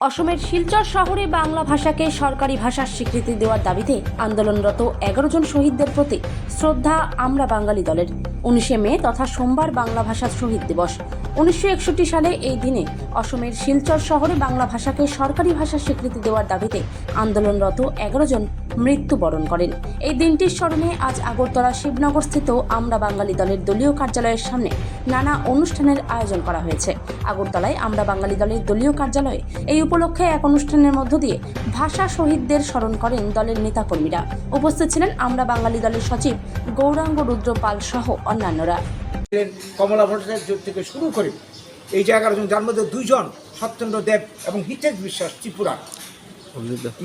অসমের শিলচর শহরে বাংলা ভাষাকে সরকারি ভাষার স্বীকৃতি দেওয়ার দাবিতে আন্দোলনরত এগারো জন শহীদদের প্রতি শ্রদ্ধা আমরা বাঙালি দলের। উনিশে মে তথা সোমবার বাংলা ভাষা শহীদ দিবস। উনিশশো একষট্টি সালে এই দিনে অসমের শিলচর শহরে বাংলা ভাষাকে সরকারি ভাষার স্বীকৃতি দেওয়ার দাবিতে আন্দোলনরত এগারো জন মৃত্যুবরণ করেন। এই দিনটির স্মরণে আজ আগরতলা শিবনগরস্থিত আমরা বাঙালি দলের দলীয় কার্যালয়ের সামনে নানা অনুষ্ঠানের আয়োজন করা হয়েছে। আগরতলায় আমরা বাঙালি দলের দলীয় কার্যালয়ে এই উপলক্ষে এক অনুষ্ঠানের মধ্য দিয়ে ভাষা শহীদদের স্মরণ করেন দলের নেতাকর্মীরা। উপস্থিত ছিলেন আমরা বাঙালি দলের সচিব গৌরাঙ্গ রুদ্র পাল সহ অন্যান্যরা। কমলা ভট্টাচার্য থেকে শুরু করে এই যে এগারো জন যার মধ্যে দুইজন সত্যেন্দ্র দেব এবং হিতেশ বিশ্বাস ত্রিপুরা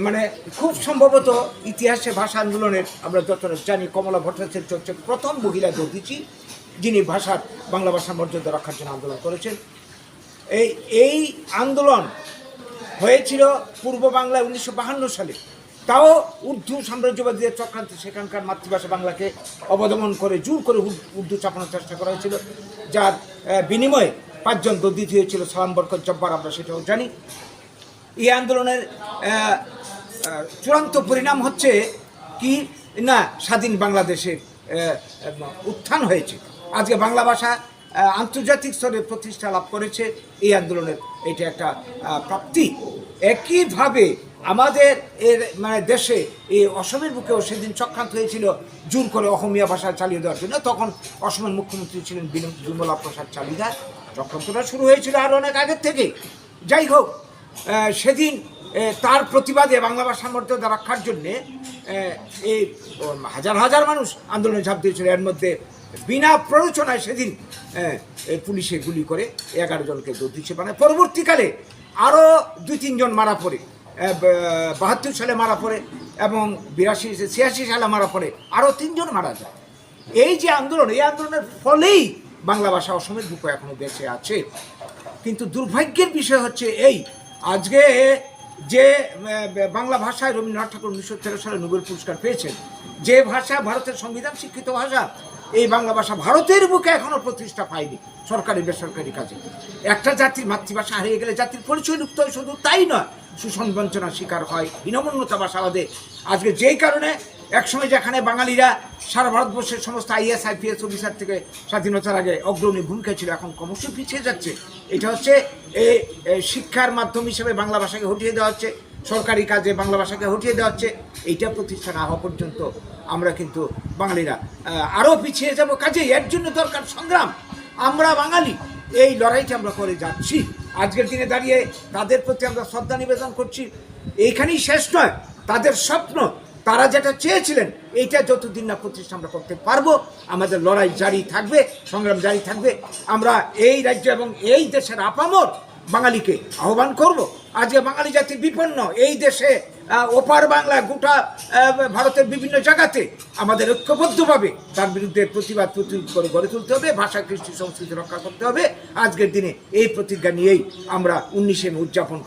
মানে খুব সম্ভবত ইতিহাসে ভাষা আন্দোলনের আমরা যতটা জানি, কমলা ভট্টাচার্য হচ্ছে প্রথম মহিলা জ্যোতিষী, যিনি ভাষার বাংলা ভাষার মর্যাদা রক্ষার জন্য আন্দোলন করেছেন। এই এই আন্দোলন হয়েছিল পূর্ব বাংলায় উনিশশো সালে। তাও উর্দু সাম্রাজ্যবাদীদের চক্রান্তে সেখানকার মাতৃভাষা বাংলাকে অবদমন করে, জোর করে উর্দু চাপানোর চেষ্টা করা হয়েছিল, যার বিনিময়ে পাঁচজন দদিত হয়েছিল, সালাম বরকত জব্বার আমরা সেটাও জানি। এই আন্দোলনের চূড়ান্ত পরিণাম হচ্ছে কি? না, স্বাধীন বাংলাদেশের উত্থান হয়েছে। আজকে বাংলা ভাষা আন্তর্জাতিক স্তরে প্রতিষ্ঠা লাভ করেছে এই আন্দোলনের। এটা একটা প্রাপ্তি। একইভাবে আমাদের এর মানে দেশে, এই অসমের বুকেও সেদিন চক্রান্ত হয়েছিল জোর করে অসমীয়া ভাষা চালিয়ে দেওয়ার জন্য। তখন অসমের মুখ্যমন্ত্রী ছিলেন বিমলা প্রসাদ চালিদার চক্রান্তটা শুরু হয়েছিল আরও অনেক আগের থেকে। যাই হোক সেদিন তার প্রতিবাদে বাংলা ভাষার মর্যাদা রক্ষার জন্যে এই হাজার হাজার মানুষ আন্দোলনে ঝাঁপ দিয়েছিল। এর মধ্যে বিনা প্ররোচনায় সেদিন পুলিশে গুলি করে এগারো জনকে দোষী বানায় পরবর্তীকালে আরও দুই তিনজন মারা পড়ে বাহাত্তর সালে মারা পড়ে এবং বিরাশি, ছিয়াশি সালে মারা পড়ে আরও তিনজন মারা যায়। এই যে আন্দোলন, এই আন্দোলনের ফলেই বাংলা ভাষা অসমের বুকে এখনও বেঁচে আছে। কিন্তু দুর্ভাগ্যের বিষয় হচ্ছে এই আজকে যে বাংলা ভাষায় রবীন্দ্রনাথ ঠাকুর উনিশশো তেরো সালে নোবেল পুরস্কার পেয়েছেন, যে ভাষা ভারতের সংবিধান শিক্ষিত ভাষা, এই বাংলা ভাষা ভারতের বুকে এখনও প্রতিষ্ঠা পায়নি সরকারি, বেসরকারি কাজে। একটা জাতির মাতৃভাষা হারিয়ে গেলে জাতির পরিচয় লুপ্ত হয়, শুধু তাই নয় শোষণ বঞ্চনার শিকার হয় হীনমন্যতা বাসাবাদে আজকে যেই কারণে একসময় যেখানে বাঙালিরা সারা ভারতবর্ষের সমস্ত আইএস, আইপিএস অফিসার থেকে স্বাধীনতার আগে অগ্রণী ভূমিকা ছিল, এখন ক্রমশ পিছিয়ে যাচ্ছে। এটা হচ্ছে এই শিক্ষার মাধ্যম হিসেবে বাংলা ভাষাকে হটিয়ে দেওয়া হচ্ছে, সরকারি কাজে বাংলা ভাষাকে হটিয়ে দেওয়া হচ্ছে। এইটা প্রতিষ্ঠা না হওয়া পর্যন্ত আমরা কিন্তু বাঙালিরা আরও পিছিয়ে যাব। কাজে এর জন্য দরকার সংগ্রাম। আমরা বাঙালি, এই লড়াইটা আমরা করে যাচ্ছি। আজকের দিনে দাঁড়িয়ে তাদের প্রতি আমরা শ্রদ্ধা নিবেদন করছি। এইখানেই শেষ নয়, তাদের স্বপ্ন তারা যেটা চেয়েছিলেন, এইটা যতদিন না প্রতিষ্ঠা আমরা করতে পারব, আমাদের লড়াই জারি থাকবে, সংগ্রাম জারি থাকবে। আমরা এই রাজ্য এবং এই দেশের আপামর বাঙালিকে আহ্বান করব। আজকে বাঙালি জাতি বিপন্ন, এই দেশে ওপার বাংলা, গোটা ভারতের বিভিন্ন জায়গাতে আমাদের ঐক্যবদ্ধভাবে তার বিরুদ্ধে প্রতিবাদ, প্রতিরোধ করে গড়ে তুলতে হবে, ভাষা, কৃষ্টি, সংস্কৃতি রক্ষা করতে হবে। আজকের দিনে এই প্রতিজ্ঞা নিয়েই আমরা উনিশে উদযাপন